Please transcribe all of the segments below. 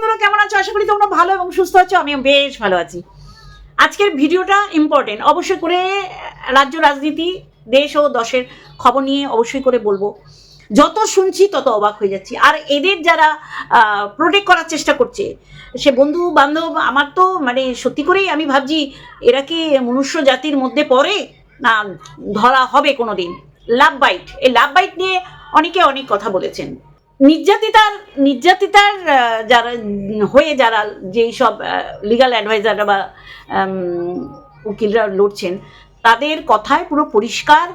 বন্ধুরা, কেমন আছো? আশা করি তোমরা ভালো এবং সুস্থ আছো, আমিও বেশ ভালো আছি। আজকের ভিডিওটা ইম্পর্টেন্ট অবশ্যই করে রাজ্য রাজনীতি, দেশ ও দশের খবর নিয়ে অবশ্যই করে বলব। যত শুনছি তত অবাক হয়ে যাচ্ছি। আর এদের যারা প্রোটেক্ট করার চেষ্টা করছে, সে বন্ধু বান্ধব, আমার তো মানে সত্যি করেই আমি ভাবছি, এরা কি মনুষ্য জাতির মধ্যে পড়ে? না, ধরা হবে কোনো দিন লাভ বাইট এই লাভ বাইট নিয়ে অনেকে অনেক কথা বলেছেন। নির্যাতিতার নির্যাতিতার যারা হয়ে যারা যেই সব লিগাল অ্যাডভাইজাররা বা উকিলরা লড়ছেন, তাদের কথায় পুরো পরিষ্কার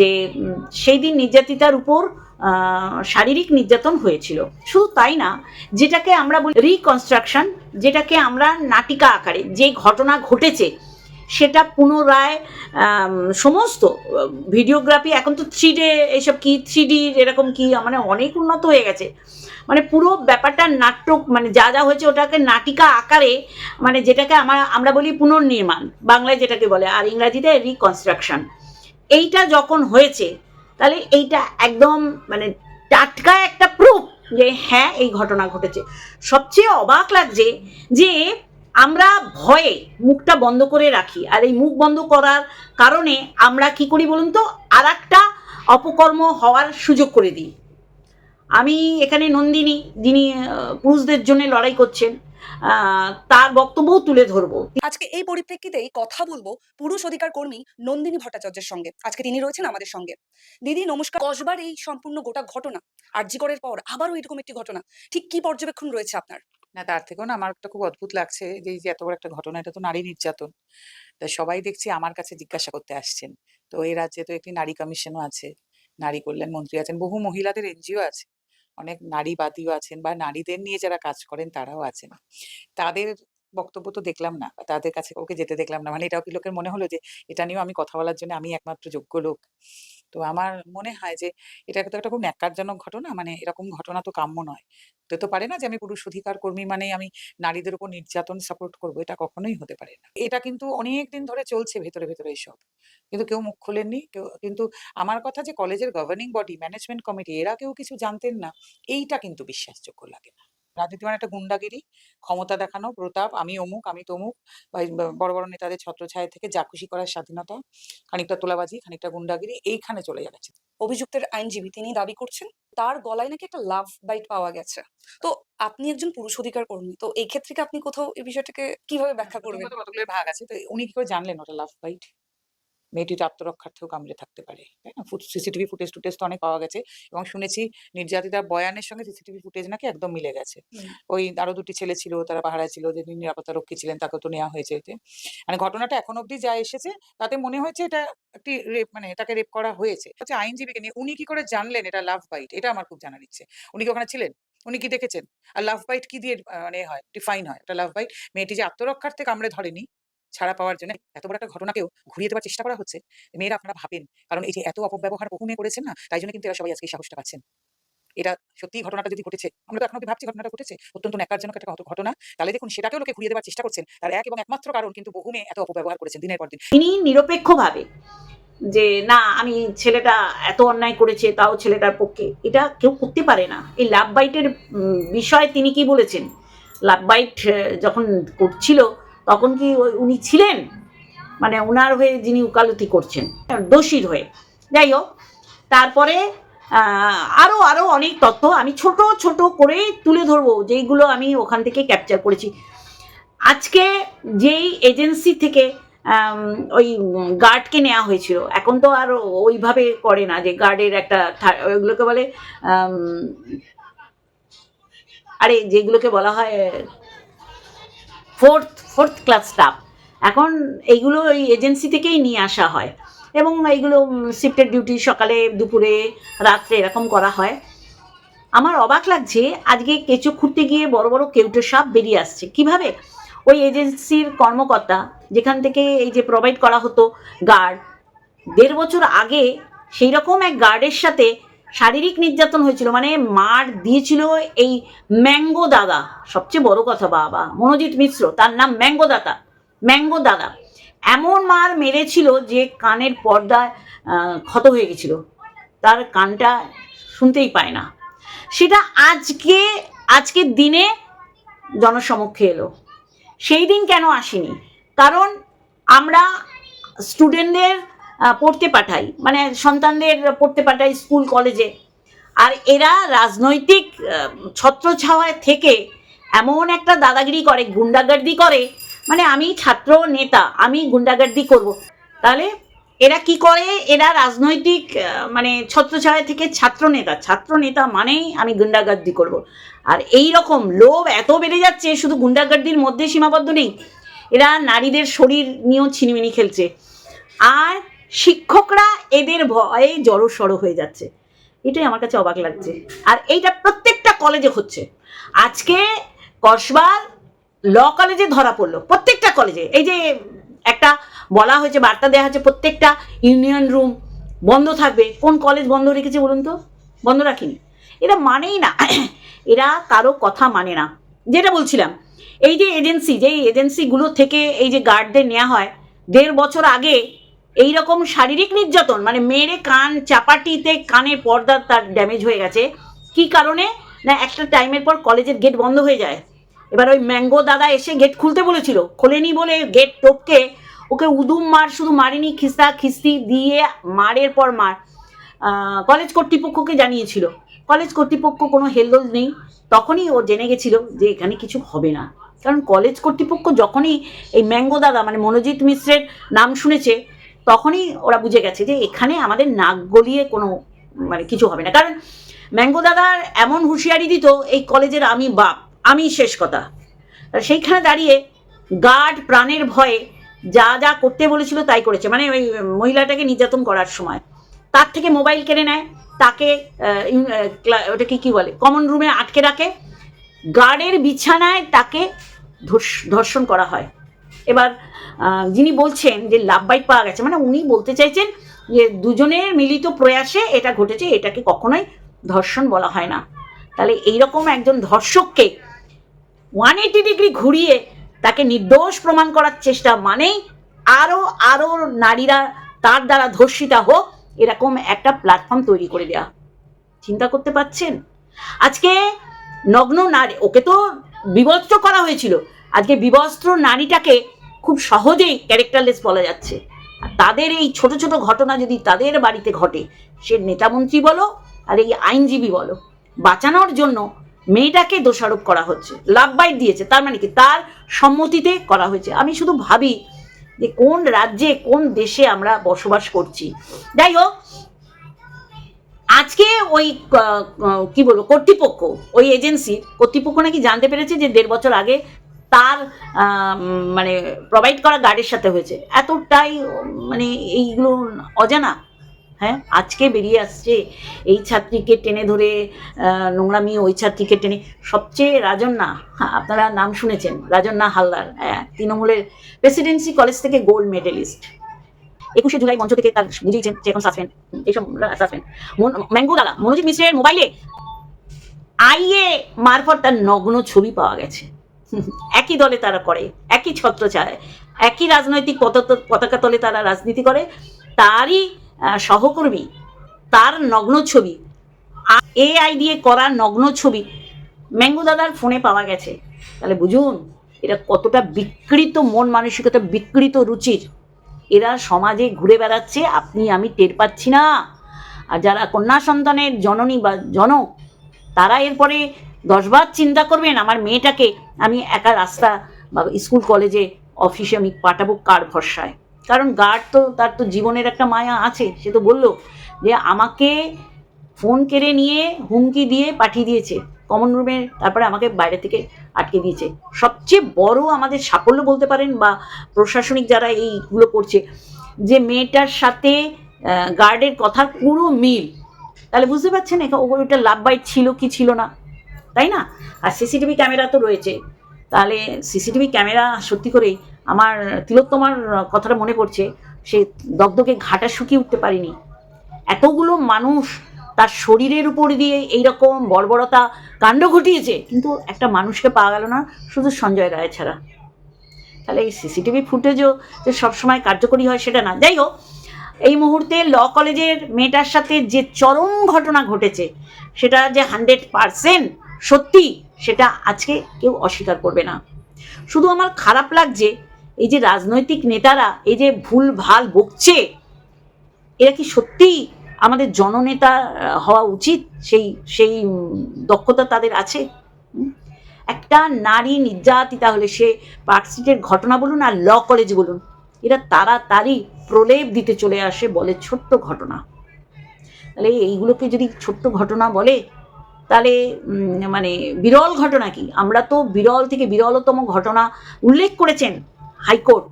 যে সেই দিন নির্যাতিতার উপর শারীরিক নির্যাতন হয়েছিল। শুধু তাই না, যেটাকে আমরা বলি রিকনস্ট্রাকশন যেটাকে আমরা নাটিকা আকারে যে ঘটনা ঘটেছে সেটা পুনরায় সমস্ত ভিডিওগ্রাফি, এখন তো থ্রি ডে এসব কি থ্রি ডি এরকম কি মানে অনেক উন্নত হয়ে গেছে। মানে পুরো ব্যাপারটা নাটক মানে যা যা হয়েছে ওটাকে নাটিকা আকারে মানে যেটাকে আমরা আমরা বলি পুনর্নির্মাণ, বাংলায় যেটাকে বলে, আর ইংরাজিতে রিকনস্ট্রাকশন এইটা যখন হয়েছে, তাহলে এইটা একদম মানে টাটকা একটা প্রুফ যে হ্যাঁ এই ঘটনা ঘটেছে। সবচেয়ে অবাক লাগছে যে আমরা ভয়ে মুখটা বন্ধ করে রাখি। আর এই মুখ বন্ধ করার কারণে আমরা কি করি বলুন তো? আর একটা অপকর্ম হওয়ার সুযোগ করে দিই। আমি এখানে নন্দিনী, যিনি পুরুষদের জন্য লড়াই করছেন তার বক্তব্যও তুলে ধরবো। আজকে এই পরিপ্রেক্ষিতেই কথা বলব পুরুষ অধিকার কর্মী নন্দিনী ভট্টাচার্যের সঙ্গে। আজকে তিনি রয়েছেন আমাদের সঙ্গে। দিদি, নমস্কার। কসবার এই সম্পূর্ণ গোটা ঘটনা আরজিকরের পর আবারও এরকম একটি ঘটনা, ঠিক কি পর্যবেক্ষণ রয়েছে আপনার? না, তার থেকেও না আমার একটা খুব অদ্ভুত লাগছে যে, এই যে এত বড় একটা ঘটনা, এটা তো নারী নির্যাতন। তা সবাই দেখছি আমার কাছে জিজ্ঞাসা করতে আসছেন। তো এই রাজ্যে তো একটি নারী কমিশনও আছে, নারী কল্যাণ মন্ত্রী আছেন, বহু মহিলাদের এনজিও আছে। অনেক নারীবাদীও আছেন বা নারীদের নিয়ে যারা কাজ করেন তারাও আছেন। তাদের বক্তব্য তো দেখলাম না তাদের কাছে ওকে যেতে দেখলাম না। মানে এটাও কি লোকের মনে হলো যে, এটা নিয়েও আমি কথা বলার জন্য আমি একমাত্র যোগ্য লোক? তো আমার মনে হয় যে, এটা তো একটা খুব ন্যাক্কারজনক ঘটনা মানে এরকম ঘটনা তো কাম্য নয়। হতে তো পারে না যে, আমি পুরুষ অধিকার কর্মী মানে আমি নারীদের উপর নির্যাতন সাপোর্ট করব, এটা কখনোই হতে পারে না। এটা কিন্তু অনেক দিন ধরে চলছে ভেতরে ভেতরে এসব। কিন্তু কেউ মুখ খোলেননি, কেউ, কিন্তু আমার কথা যে, কলেজের গভর্নিং বডি ম্যানেজমেন্ট কমিটি এরা কেউ কিছু জানতেন না, এইটা কিন্তু বিশ্বাসযোগ্য লাগে না। রাজনীতি মানে একটা গুন্ডাগিরি ক্ষমতা দেখানো প্রতাপ আমি অমুক আমি তমুক বড় বড় নেতাদের ছত্রছায়া থেকে যা খুশি করার স্বাধীনতা খানিকটা তোলাবাজি খানিকটা গুন্ডাগিরি এইখানে চলে যাচ্ছে। অভিযুক্তের আইনজীবী তিনি দাবি করছেন তার গলায় নাকি একটা লাভ বাইট পাওয়া গেছে। তো আপনি একজন পুরুষ অধিকার কর্মী তো এই ক্ষেত্রে আপনি কোথাও এই বিষয়টাকে কীভাবে ব্যাখ্যা করবেন? প্রথমত কতগুলো ভাগ আছে। তো উনি কি করে জানলেন ওটা লাভ বাইট মেয়েটি তো আত্মরক্ষার্থেও কামড়ে থাকতে পারে তাই না? সিসিটিভি ফুটেজ টুটেজ তো অনেক পাওয়া গেছে এবং শুনেছি নির্যাতিতার বয়ানের সঙ্গে সিসিটিভি ফুটেজ নাকি একদম মিলে গেছে। ওই আরও দুটি ছেলে ছিল তারা পাহারায় ছিল যে নিরাপত্তা রক্ষী ছিলেন তাকেও তো নেওয়া হয়েছে এতে। মানে ঘটনাটা এখন অবধি যা এসেছে তাতে মনে হয়েছে এটা একটি রেপ মানে তাকে রেপ করা হয়েছে। হচ্ছে আইনজীবীকে নিয়ে উনি কি করে জানলেন এটা লাভ বাইট এটা আমার খুব জানার ইচ্ছে। উনি কি ওখানে ছিলেন? উনি কি দেখেছেন? আর লাভ বাইট কি দিয়ে মানে হয় ডিফাইন হয়? একটা লাভ বাইট মেয়েটি যে আত্মরক্ষার্থে কামড়ে ধরেনি ছাড়া পাওয়ার জন্য এত বড় একটা ঘটনাকেও ঘুরিয়ে দেওয়ার চেষ্টা করা হচ্ছে, মেয়েরা আপনারা ভাবেন। কারণ এই যে এত অপব্যবহার বহু মেয়ে করেছেন না, তাই জন্য কিন্তু এরা সবাই আজকে সাহসটা পাচ্ছেন। এটা সত্যি ঘটনাটা যদি ঘটেছে, আমরা তো এখন ভাবছি ঘটনাটা ঘটেছে, অত্যন্ত ন্যাকারজনক একটা ঘট- ঘটনা। তাহলে দেখুন, সেটাকেও লোকে ঘুরিয়ে দেওয়ার চেষ্টা করছেন। তার এক এবং একমাত্র কারণ কিন্তু বহু মেয়ে এত অপব্যবহার করেছেন দিনের পর দিন। তিনি নিরপেক্ষভাবে যে, না, আমি ছেলেটা এত অন্যায় করেছে, তাও ছেলেটার পক্ষে। এটা কেউ করতে পারে না। এই লাভ বাইটের বিষয়ে তিনি কি বলেছেন? লাভ বাইট যখন করছিল তখন কি ওই- উনি ছিলেন? মানে ওনার হয়ে যিনি উকালতি করছেন দোষীর হয়ে। যাই হোক তারপরে আহ, আরও আরও অনেক তথ্য আমি ছোট ছোট করে তুলে ধরবো যেইগুলো আমি ওখান থেকে ক্যাপচার করেছি। আজকে যেই এজেন্সি থেকে ওই গার্ডকে নেওয়া হয়েছিল এখন তো আর ওইভাবে করে না যে গার্ডের একটা ওইগুলোকে বলে আরে যেগুলোকে বলা হয় ফোর্থ ফোর্থ ক্লাস স্টাফ এখন এইগুলো ওই এজেন্সি থেকেই নিয়ে আসা হয়। এবং এইগুলো শিফটেড ডিউটি সকালে, দুপুরে, রাত্রে এরকম করা হয়। আমার অবাক লাগছে, আজকে কেঁচো খুঁড়তে গিয়ে বড় বড় কেউটে সাপ বেরিয়ে আসছে। কীভাবে? ওই এজেন্সির কর্মকর্তা, যেখান থেকে এই যে প্রোভাইড করা হতো গার্ড দেড় বছর আগে সেই রকম এক গার্ডের সাথে শারীরিক নির্যাতন হয়েছিল মানে মার দিয়েছিল এই ম্যাঙ্গো দাদা সবচেয়ে বড় কথা বাবা মনোজিৎ মিশ্র তার নাম ম্যাঙ্গো দাদা ম্যাঙ্গো দাদা। এমন মার মেরেছিল যে কানের পর্দায় আহ, ক্ষত হয়ে গেছিল। তার কানটা শুনতেই পায় না। সেটা আজকে আজকের দিনে জনসমক্ষে এলো। সেই দিন কেন আসেনি? কারণ আমরা স্টুডেন্টদের পড়তে পাঠাই। মানে সন্তানদের পড়তে পাঠাই স্কুল, কলেজে। আর এরা রাজনৈতিক ছত্রছাওয়ায় থেকে এমন একটা দাদাগিরি করে, গুন্ডাগার্দি করে মানে আমি ছাত্র নেতা, আমি গুন্ডাগার্দি করব। তাহলে এরা কি করে? এরা রাজনৈতিক মানে ছত্রছায়া থেকে ছাত্র নেতা। ছাত্র নেতা মানেই আমি গুন্ডাগার্দি করব। আর এই রকম লোভ এত বেড়ে যাচ্ছে, শুধু গুন্ডাগার্দির মধ্যে সীমাবদ্ধ নেই। এরা নারীদের শরীর নিয়েও ছিনিমিনি খেলছে। আর শিক্ষকরা এদের ভয়ে জড়সড় হয়ে যাচ্ছে। এটাই আমার কাছে অবাক লাগছে। আর এইটা প্রত্যেকটা কলেজে হচ্ছে। আজকে কসবার ল কলেজে ধরা পড়ল, প্রত্যেকটা কলেজে। এই যে একটা বলা হয়েছে, বার্তা দেওয়া হয়েছে, প্রত্যেকটা ইউনিয়ন রুম বন্ধ থাকবে। কোন কলেজ বন্ধ রেখেছে বলুন তো? বন্ধ রাখিনি। এরা মানেই না। এরা কারও কথা মানে না। যেটা বলছিলাম, এই যে এজেন্সি যে এজেন্সিগুলো থেকে এই যে গার্ডদের নেওয়া হয়, দেড় বছর আগে এই রকম শারীরিক নির্যাতন মানে মেরে, কান, চাপাটিতে কানের পর্দা তার ড্যামেজ হয়ে গেছে। কি কারণে? না, একটা টাইমের পর কলেজের গেট বন্ধ হয়ে যায়। এবার ওই ম্যাঙ্গো দাদা এসে গেট খুলতে বলেছিল। খোলেনি বলে গেট টপকে, ওকে উদুম মার, শুধু মারেনি খিস্তা খিস্তি দিয়ে মারের পর মার। কলেজ কর্তৃপক্ষকে জানিয়েছিল। কলেজ কর্তৃপক্ষ কোনো হেলদোল নেই। তখনই ও জেনে গেছিল যে এখানে কিছু হবে না। কারণ কলেজ কর্তৃপক্ষ যখনই এই ম্যাঙ্গো দাদা মানে মনোজিৎ মিশ্রের নাম শুনেছে তখনই ওরা বুঝে গেছে যে এখানে আমাদের নাক গলিয়ে কোনো মানে কিছু হবে না। কারণ ম্যাঙ্গো দাদার এমন হুঁশিয়ারি দিত, এই কলেজের আমি বাপ, আমি শেষ কথা। সেইখানে দাঁড়িয়ে গার্ড প্রাণের ভয়ে যা যা করতে বলেছিল তাই করেছে। মানে ওই মহিলাটাকে নির্যাতন করার সময়। তার থেকে মোবাইল কেড়ে নেয়, তাকে ওটাকে কি বলে, কমন রুমে আটকে রাখে। গার্ডের বিছানায় তাকে ধর্ষ- ধর্ষণ করা হয়। এবার যিনি বলছেন যে লাভ বাইট পাওয়া গেছে মানে উনি বলতে চাইছেন যে দুজনের মিলিত প্রয়াসে এটা ঘটেছে, এটাকে কখনোই ধর্ষণ বলা হয় না। তাহলে এইরকম একজন ধর্ষককে ওয়ান এইটি ডিগ্রি ঘুরিয়ে তাকে নির্দোষ প্রমাণ করার চেষ্টা মানেই আরও আরও নারীরা তার দ্বারা ধর্ষিতা হোক, এরকম একটা প্ল্যাটফর্ম তৈরি করে দেওয়া চিন্তা করতে পারছেন? আজকে নগ্ন নারী, ওকে তো বিবস্ত্র করা হয়েছিল, আজকে বিবস্ত্র নারীটাকে খুব সহজেই ক্যারেক্টারলেস বলা যাচ্ছে। আর তাদের এই ছোট ছোট ঘটনা যদি তাদের বাড়িতে ঘটে, সে নেতামন্ত্রী বলো আর এই আইনজীবী বলো, বাঁচানোর জন্য মেয়েটাকে দোষারোপ করা হচ্ছে, লাভ বাইট দিয়েছে, তার মানে কি? তার সম্মতিতে করা হয়েছে। আমি শুধু ভাবি যে কোন রাজ্যে, কোন দেশে আমরা বসবাস করছি। যাই হোক, আজকে ওই কি বলব, কর্তৃপক্ষ, ওই এজেন্সির কর্তৃপক্ষ নাকি জানতে পেরেছে যে দেড় বছর আগে তার মানে প্রোভাইড করা গার্ডের সাথে হয়েছে। এতটাই মানে এইগুলো অজানা। হ্যাঁ আজকে বেরিয়ে আসছে এই ছাত্রীকে টেনে ধরে নোংরামি ওই ছাত্রীকে টেনে সবচেয়ে রাজন্না হ্যাঁ, আপনারা নাম শুনেছেন রাজন্না হালদার হ্যাঁ তৃণমূলের প্রেসিডেন্সি কলেজ থেকে গোল্ড মেডেলিস্ট একুশে জুলাই মঞ্চ থেকে তার বুঝিয়েছেন যে এখন সাসপেন্ড এইসব সাসপেন্ড ম্যাঙ্গো দাদা মনোজিৎ মিশ্রের মোবাইলে আইএ মারফত তার নগ্ন ছবি পাওয়া গেছে। একই দলে তারা করে, একই ছত্র চায়, একই রাজনৈতিক পতাকা- তলে তারা রাজনীতি করে। তারই সহকর্মী, তার নগ্ন ছবি এআই দিয়ে করা নগ্ন ছবি ম্যাঙ্গো দাদার ফোনে পাওয়া গেছে। তাহলে বুঝুন এটা কতটা বিকৃত মন, মানসিকতা বিকৃত রুচির। এরা সমাজে ঘুরে বেড়াচ্ছে, আপনি আমি টের পাচ্ছি না। আর যারা কন্যা সন্তানের জননী বা জনক, তারা এরপরে দশবার চিন্তা করবেন আমার মেয়েটাকে আমি একা রাস্তা বা স্কুল, কলেজে অফিসে আমি পাঠাবো কার ভরসায়? কারণ গার্ড তো, তার তো জীবনের একটা মায়া আছে। সে তো বলল যে আমাকে ফোন কেড়ে নিয়ে হুমকি দিয়ে পাঠিয়ে দিয়েছে। কমন রুমে তারপরে আমাকে বাইরে থেকে আটকে দিয়েছে। সবচেয়ে বড় আমাদের সাফল্য বলতে পারেন বা প্রশাসনিক যারা এইগুলো করছে, যে মেয়েটার সাথে গার্ডের কথার পুরো মিল। তাহলে বুঝতে পারছেন ওটা লাভ বাইট ছিল কি ছিল না? তাই না? আর সিসিটিভি ক্যামেরা তো রয়েছে। তাহলে সিসিটিভি ক্যামেরা সত্যি করে আমার তিলোত্তমার কথাটা মনে পড়ছে, সে দগদগে ঘাটা শুকিয়ে উঠতে পারিনি। এতগুলো মানুষ তার শরীরের উপর দিয়ে এইরকম বর্বরতা কাণ্ড ঘটিয়েছে, কিন্তু একটা মানুষকে পাওয়া গেল না শুধু সঞ্জয় রায় ছাড়া। তাহলে এই সিসিটিভি ফুটেজও যে সবসময় কার্যকরী হয় সেটা না। যাই হোক, এই মুহূর্তে ল কলেজের মেয়েটার সাথে যে চরম ঘটনা ঘটেছে, সেটা যে হান্ড্রেড পারসেন্ট সত্যি সেটা আজকে কেউ অস্বীকার করবে না। শুধু আমার খারাপ লাগছে, এই যে রাজনৈতিক নেতারা, এই যে ভুল ভালো বকছে, এরা কি সত্যিই আমাদের জননেতা হওয়া উচিত? সেই সেই দক্ষতা তাদের আছে? একটা নারী নির্যাতিতা হলে সে পার্কস্ট্রিটের ঘটনা বলুন আর ল কলেজ বলুন, এরা তাড়াতাড়ি প্রলেপ দিতে চলে আসে বলে ছোট্ট ঘটনা। তাহলে এইগুলোকে যদি ছোট্ট ঘটনা বলে তাহলে মানে বিরল ঘটনা কি? আমরা তো বিরল থেকে বিরলতম ঘটনা উল্লেখ করেছেন হাইকোর্ট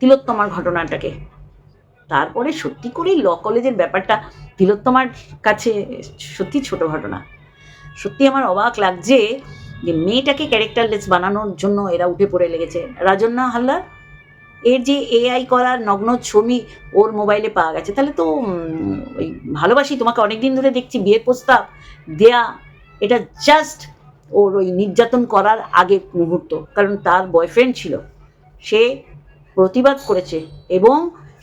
তিলোত্তমার ঘটনাটাকে। তারপরে সত্যি করেই ল কলেজের ব্যাপারটা তিলোত্তমার কাছে সত্যি ছোট ঘটনা। সত্যি আমার অবাক লাগছে যে মেয়েটাকে ক্যারেক্টারলেস বানানোর জন্য এরা উঠে পড়ে লেগেছে। রাজন্না হালদার, এর যে এআই করার নগ্ন ছবি ওর মোবাইলে পাওয়া গেছে। তাহলে তো ওই ভালোবাসি, তোমাকে অনেকদিন ধরে দেখছি, বিয়ের প্রস্তাব দেয়া এটা জাস্ট ওর ওই নির্যাতন করার আগে মুহূর্ত কারণ তার বয়ফ্রেন্ড ছিল। সে প্রতিবাদ করেছে এবং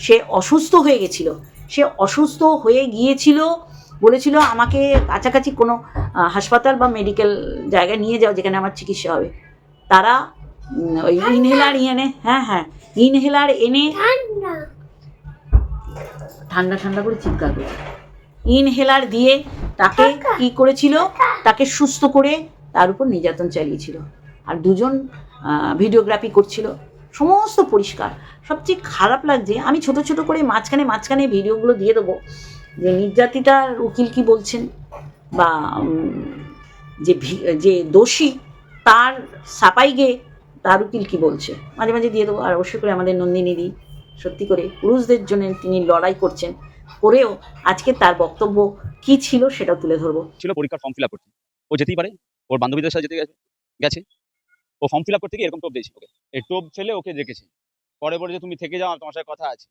সে অসুস্থ হয়ে গেছিল। সে অসুস্থ হয়ে গিয়েছিল বলেছিল আমাকে কাছাকাছি কোনো হাসপাতাল বা মেডিকেল জায়গায় নিয়ে যাও যেখানে আমার চিকিৎসা হবে। তারা ওই ইনহেলার এনে হ্যাঁ হ্যাঁ ইনহেলার এনে ঠান্ডা। ঠান্ডা করে চিৎকার করে ইনহেলার দিয়ে তাকে কি করেছিল? তাকে সুস্থ করে তার উপর নির্যাতন চালিয়েছিল। আর দুজন ভিডিওগ্রাফি করছিল। সমস্ত পরিষ্কার। সবচেয়ে খারাপ লাগছে আমি ছোট ছোট করে মাঝখানে মাঝখানে ভিডিওগুলো দিয়ে দেবো। যে নির্যাতিতার উকিল কি বলছেন? বা যে যে দোষী তার সাপাই গে তার উকিল কি বলছে? মাঝে মাঝে দিয়ে দেবো। আর অবশ্যই করে আমাদের নন্দিনী দি সত্যি করে পুরুষদের জন্য তিনি লড়াই করছেন। করেও আজকে তার বক্তব্য কি ছিল সেটা তুলে ধরবো। ছিল পরীক্ষার ফর্ম ফিল আপ করতে। ও যেতেই পারে, ওর বান্ধবীদের সাথে যেতে গেছে ও ফর্ম ফিল আপ করতে গিয়ে এরকম টোপ দিয়েছে ওকে। এই টোপ ফেলে ওকে রেখেছে পরে পরে যে, তুমি থেকে যাও তোমার সাথে কথা আছে।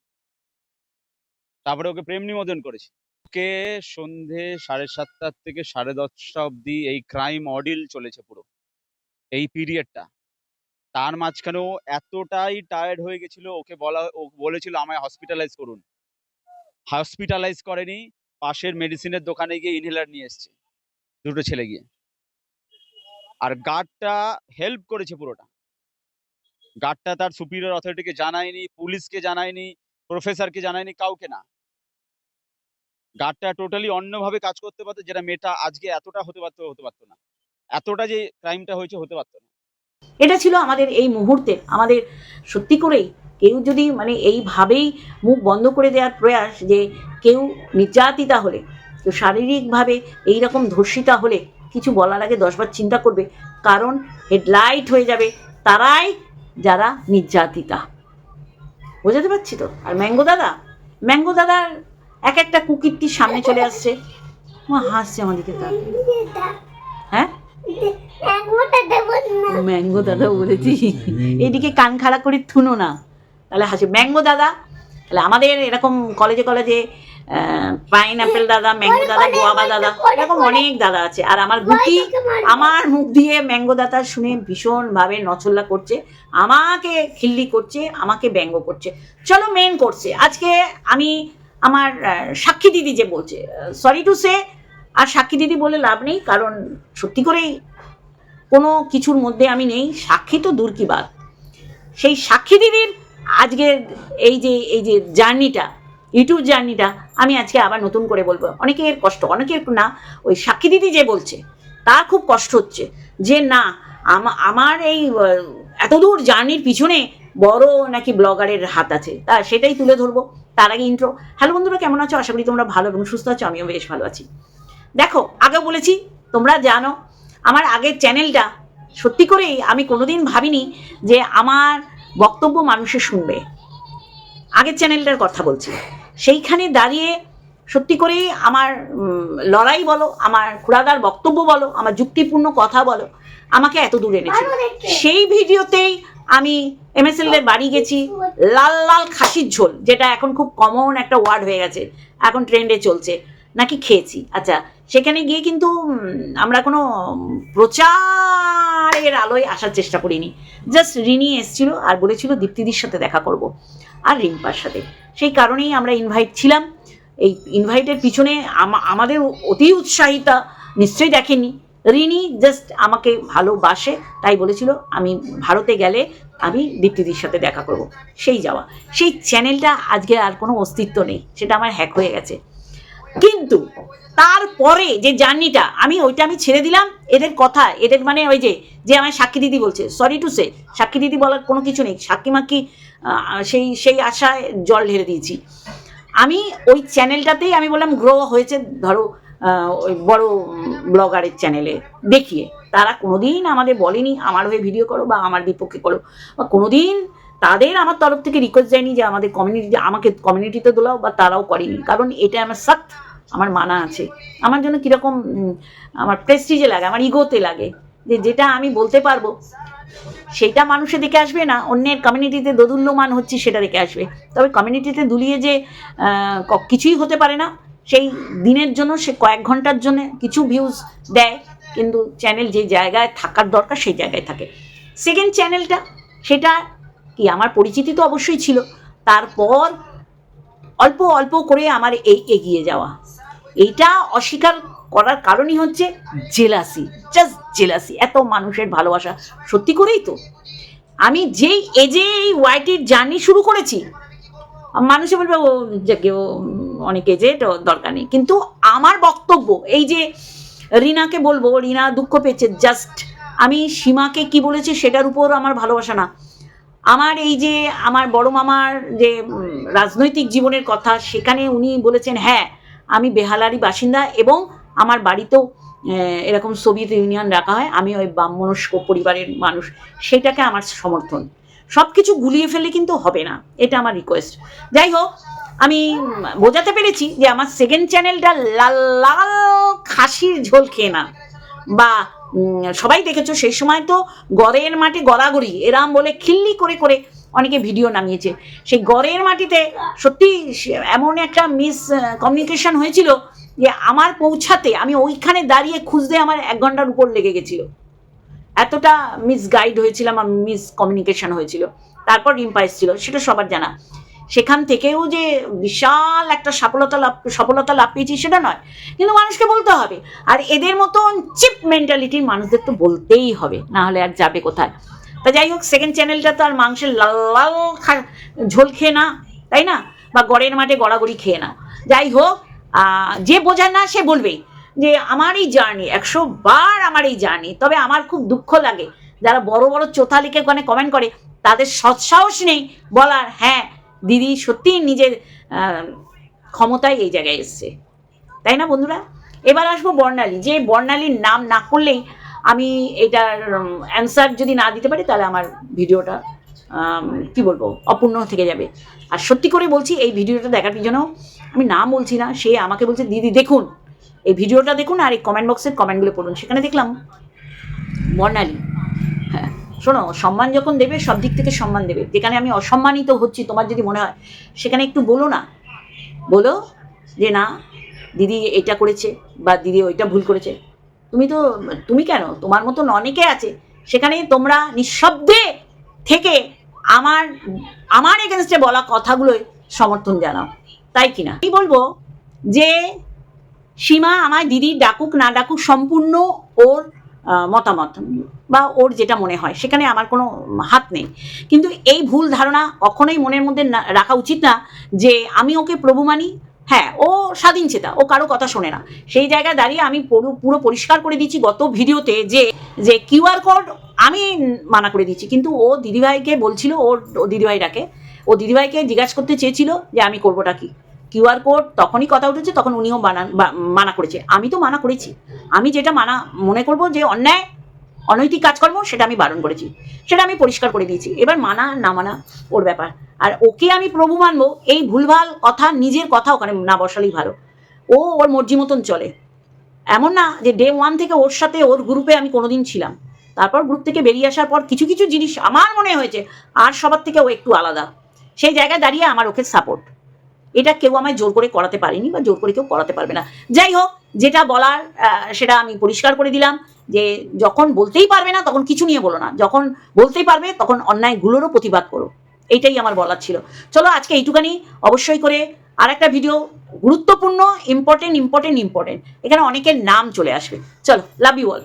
তারপরে ওকে প্রেম নিমোদন করেছে। ওকে সন্ধে সাড়ে সাতটার থেকে সাড়ে দশটা অবধি এই ক্রাইম অডিল চলেছে পুরো। এই পিরিয়ডটা তার মাঝখানেও এতটাই টায়ার্ড হয়ে গেছিল, ওকে বলা, ও বলেছিল, আমায় হসপিটালাইজ করুন। হসপিটালাইজ করেনি, পাশের মেডিসিনের দোকানে গিয়ে ইনহেলার নিয়ে এসছে, দুটো ছেলে গিয়ে। আর গার্ডটা হেল্প করেছে পুরোটা। গার্ডটা তার সুপিরিয়র অথরিটিকে জানায়নি পুলিশকে জানায়নি প্রফেসরকে জানায়নি, কাউকে না। গার্ডটা টোটালি অন্যভাবে কাজ করতে পারতো, যেটা মেয়েটা আজকে এতটা হতে পারতো হতে পারতো না। এতটা যে ক্রাইমটা হয়েছে, হতে পারতো না। এটা ছিল আমাদের এই মুহূর্তে। আমাদের সত্যি করেই কেউ যদি মানে এইভাবেই মুখ বন্ধ করে দেওয়ার প্রয়াস যে কেউ নির্যাতিতা হলে কেউ শারীরিকভাবে এইরকম ধর্ষিতা হলে কিছু বলার আগে দশবার চিন্তা করবে, কারণ হেডলাইট হয়ে যাবে তারাই যারা নির্যাতিতা। বোঝাতে পারছি তো? আর ম্যাঙ্গো দাদা? ম্যাঙ্গো দাদার এক একটা কুকিরটির সামনে চলে আসছে। হাসছে আমাদেরকে তার হ্যাঁ? ম্যাঙ্গো দাদা বলেছি। এদিকে কান খাড়া করে থুনো না। তাহলে হাসি ম্যাঙ্গো দাদা তাহলে আমাদের এরকম কলেজে কলেজে পাইন অ্যাপেল দাদা ম্যাঙ্গো দাদা গোয়াবা দাদা এরকম অনেক দাদা আছে। আর আমার গুটি আমার মুখ দিয়ে ম্যাঙ্গো দাদা শুনে ভীষণভাবে নচল্লা করছে আমাকে খিল্লি করছে আমাকে ব্যঙ্গ করছে। চলো মেন করছে আজকে আমি আমার সাক্ষী দিদি যে বলছে সরি টু সে আর সাক্ষী দিদি বলে লাভ নেই কারণ সত্যি করেই কোনো কিছুর মধ্যে আমি নেই সাক্ষী তো দূর কি বাদ সেই সাক্ষী দিদির আজকের এই যে এই যে জার্নিটা ইউটিউব জার্নিটা আমি আজকে আবার নতুন করে বলব। অনেকের কষ্ট অনেকের না ওই সাক্ষী দিদি যে বলছে তার খুব কষ্ট হচ্ছে যে না আমা- আমার এই আহ, এত দূর জার্নির পিছনে বড় নাকি ব্লগারের হাত আছে। তা সেটাই তুলে ধরবো। তার আগে ইন্ট্রো হ্যালো বন্ধুরা কেমন আছো? আশা করি তোমরা ভালো এবং সুস্থ আছো। আমিও বেশ ভালো আছি। দেখো আগেও বলেছি তোমরা জানো আমার আগের চ্যানেলটা সত্যি করেই আমি কোনোদিন ভাবিনি যে আমার বক্তব্য মানুষে শুনবে। আগের চ্যানেলটার কথা বলছি। সেইখানে দাঁড়িয়ে সত্যি করেই আমার লড়াই বলো আমার খুড়াদার বক্তব্য বলো আমার যুক্তিপূর্ণ কথা বলো আমাকে এত দূরে এনেছে। সেই ভিডিওতেই আমি এমএসএল এর বাড়ি গেছি লাল লাল খাসির ঝোল যেটা এখন খুব কমন একটা ওয়ার্ড হয়ে গেছে এখন ট্রেন্ডে চলছে। নাকি খেয়েছি। আচ্ছা সেখানে গিয়ে কিন্তু আমরা কোনো প্রচারের আলোয় আসার চেষ্টা করিনি। জাস্ট রিনি এসেছিল আর বলেছিল দীপ্তিদির সাথে দেখা করব আর রিম্পার সাথে। সেই কারণেই আমরা ইনভাইট ছিলাম। এই ইনভাইটের পিছনে আমা- আমাদের অতি উৎসাহিতা নিশ্চয়ই দেখেনি রিনি জাস্ট আমাকে ভালোবাসে, তাই বলেছিল, আমি ভারতে গেলে আমি দীপ্তিদির সাথে দেখা করব। সেই যাওয়া। সেই চ্যানেলটা আজকে আর কোনো অস্তিত্ব নেই। সেটা আমার হ্যাক হয়ে গেছে। কিন্তু তারপরে যে জার্নিটা, আমি ওইটা আমি ছেড়ে দিলাম, এদের কথা, এদের মানে ওই যে যে আমার সাক্ষী দিদি বলছে সরি টু সে সাক্ষী দিদি বলার কোনো কিছু নেই, সাক্ষী মাক্ষী সেই সেই আশায় জল ঢেলে দিয়েছি। আমি ওই চ্যানেলটাতেই আমি বললাম গ্রো হয়েছে, ধরো ওই বড় ব্লগারের চ্যানেলে দেখিয়ে। তারা কোনোদিন আমাদের বলেনি, আমার হয়ে ভিডিও করো বা আমার বিপক্ষে করো, বা কোনোদিন তাদের আমার তরফ থেকে রিকোয়েস্ট যায়নি যে আমাদের কমিউনিটি আমাকে কমিউনিটিতে দোলাও বা তারাও করেনি। কারণ এটা আমার সখ্ত আমার মানা আছে। আমার জন্য কীরকম আমার প্রেস্টিজে লাগে আমার ইগোতে লাগে। যে যেটা আমি বলতে পারব সেটা মানুষে দেখে আসবে না অন্যের কমিউনিটিতে দোদুল্যমান হচ্ছে সেটা দেখে আসবে। তবে কমিউনিটিতে দুলিয়ে যে কিছুই হতে পারে না সেই দিনের জন্য সে কয়েক ঘণ্টার জন্য কিছু ভিউজ দেয়। কিন্তু চ্যানেল যে জায়গায় থাকার দরকার সেই জায়গায় থাকে। সেকেন্ড চ্যানেলটা সেটা কি? আমার পরিচিতি তো অবশ্যই ছিল। তারপর অল্প অল্প করে আমার এই এগিয়ে যাওয়া। এইটা অস্বীকার করার কারণই হচ্ছে জেলাসি জাস্ট জেলাসি এত মানুষের ভালোবাসা। সত্যি করেই তো? আমি যেই এজে এই ওয়াইটির জার্নি শুরু করেছি, মানুষে বলবে, ও, যাকে কেউ অনেক এজে দরকার নেই। কিন্তু আমার বক্তব্য, এই যে রিনাকে বলব, রিনা দুঃখ পেয়েছে জাস্ট আমি সীমাকে কি বলেছি, সেটার উপর আমার ভালোবাসা না। আমার এই যে আমার বড় মামার যে রাজনৈতিক জীবনের কথা, সেখানে উনি বলেছেন হ্যাঁ আমি বেহালারই বাসিন্দা এবং আমার বাড়িতেও এরকম সোভিয়েত ইউনিয়ন রাখা হয়। আমি ওই বামনস্ক পরিবারের মানুষ। সেটাকে আমার সমর্থন। সব কিছু গুলিয়ে ফেলে কিন্তু হবে না। এটা আমার রিকোয়েস্ট যাই হোক, আমি বোঝাতে পেরেছি যে আমার সেকেন্ড চ্যানেলটা লাল লাল খাসির ঝোল খেয়ে না। বা সবাই দেখেছ, সেই সময় তো গড়ের মাটি গড়াগড়ি এরাম বলে খিল্লি করে করে অনেকে ভিডিও নামিয়েছে। সেই গড়ের মাটিতে সত্যি এমন একটা মিস কমিউনিকেশন হয়েছিল যে আমার পৌঁছাতে আমি ওইখানে দাঁড়িয়ে খুঁজতে আমার এক ঘণ্টার উপর লেগে গেছিল। এতটা মিস গাইড হয়েছিলাম আর মিস কমিউনিকেশন হয়েছিল। তারপর রিম্পা এসেছিল, সেটা সবার জানা। সেখান থেকেও যে বিশাল একটা সফলতা লাভ সফলতা লাভ পেয়েছি সেটা নয়। কিন্তু মানুষকে বলতে হবে। আর এদের মতন চিপ মেন্টালিটির মানুষদের তো বলতেই হবে, না হলে আর যাবে কোথায়? তা যাই হোক সেকেন্ড চ্যানেলটা তো আর মাংসের লাল লাল ঝোল খেয়ে না, তাই না? বা গড়ের মাঠে গড়াগড়ি খেয়ে না। যাই হোক যে বোঝার না, সে বলবেই যে আমার এই জার্নি একশো বার আমার এই জার্নি তবে আমার খুব দুঃখ লাগে। যারা বড় বড় চোথা লিখে ওখানে কমেন্ট করে, তাদের সৎসাহস নেই বলার। হ্যাঁ দিদি সত্যিই নিজের ক্ষমতায় এই জায়গায় এসছে। তাই না বন্ধুরা? এবার আসব বর্ণালী। যে বর্ণালীর নাম না করলেই আমি এটার অ্যান্সার যদি না দিতে পারি, তাহলে আমার ভিডিওটা কি বলব, অপূর্ণ থেকে যাবে। আর সত্যি করে বলছি, এই ভিডিওটা দেখার পিছনেও আমি নাম বলছি না, সে আমাকে বলছে, দিদি, দেখুন, এই ভিডিওটা দেখুন আর এই কমেন্ট বক্সের কমেন্টগুলো পড়ুন। সেখানে দেখলাম বর্ণালী। শোনো, সম্মান যখন দেবে সব দিক থেকে সম্মান দেবে। যেখানে আমি অসম্মানিত হচ্ছি, তোমার যদি মনে হয়, সেখানে একটু বলো না। বলো যে, না, দিদি এটা করেছে বা দিদি ওইটা ভুল করেছে। তুমি তো, তুমি কেন? তোমার মতন অনেকে আছে, সেখানে তোমরা নিঃশব্দে থেকে আমার আমার এগেনস্টে বলা কথাগুলোই সমর্থন জানাও। তাই কিনা আমি বলব যে, সীমা আমার দিদি ডাকুক, না ডাকুক, সম্পূর্ণ ওর মতামত বা ওর যেটা মনে হয়, সেখানে আমার কোনো হাত নেই। কিন্তু এই ভুল ধারণা কখনোই মনের মধ্যে রাখা উচিত না যে আমি ওকে প্রভু মানি। হ্যাঁ ও স্বাধীন চেতা, ও কারও কথা শোনে না। সেই জায়গায় দাঁড়িয়ে আমি পুরো পুরো পরিষ্কার করে দিচ্ছি গত ভিডিওতে যে যে কিউআর কোড আমি মানা করে দিচ্ছি কিন্তু ও দিদিভাইকে বলছিল, ওর ও দিদিভাই ডাকে ও দিদিভাইকে জিজ্ঞাসা করতে চেয়েছিল যে আমি করবোটা কি। কিউআর কোড তখনই কথা উঠেছে, তখন উনিও বানান মানা করেছে। আমি তো মানা করেছি। আমি যেটা মানা, মনে করব যে অন্যায়, অনৈতিক কাজকর্ম, সেটা আমি বারণ করেছি। সেটা আমি পরিষ্কার করে দিয়েছি। এবার মানা, না মানা, ওর ব্যাপার। আর ওকে আমি প্রভু মানবো, এই ভুলভাল কথা, নিজের কথা ওখানে না বসালেই ভালো। ও ওর মর্জি মতন চলে। এমন না যে ডে ওয়ান থেকে ওর সাথে ওর গ্রুপে আমি কোনোদিন ছিলাম। তারপর গ্রুপ থেকে বেরিয়ে আসার পর কিছু কিছু জিনিস আমার মনে হয়েছে, আর সবার থেকে ও একটু আলাদা। সেই জায়গায় দাঁড়িয়ে আমার ওকে সাপোর্ট এটা কেউ আমায় জোর করে করাতে পারেনি বা জোর করে কেউ করাতে পারবে না। যাই হোক, যেটা বলার সেটা আমি পরিষ্কার করে দিলাম যে যখন বলতেই পারবে না তখন কিছু নিয়ে বলো না। যখন বলতেই পারবে তখন অন্যায়গুলোরও প্রতিবাদ করো। এইটাই আমার বলার ছিল। চলো আজকে এইটুখানি অবশ্যই করে আর একটা ভিডিও গুরুত্বপূর্ণ ইম্পর্টেন্ট ইম্পর্টেন্ট ইম্পর্টেন্ট এখানে অনেকের নাম চলে আসবে। চলো লাভ ইউ অল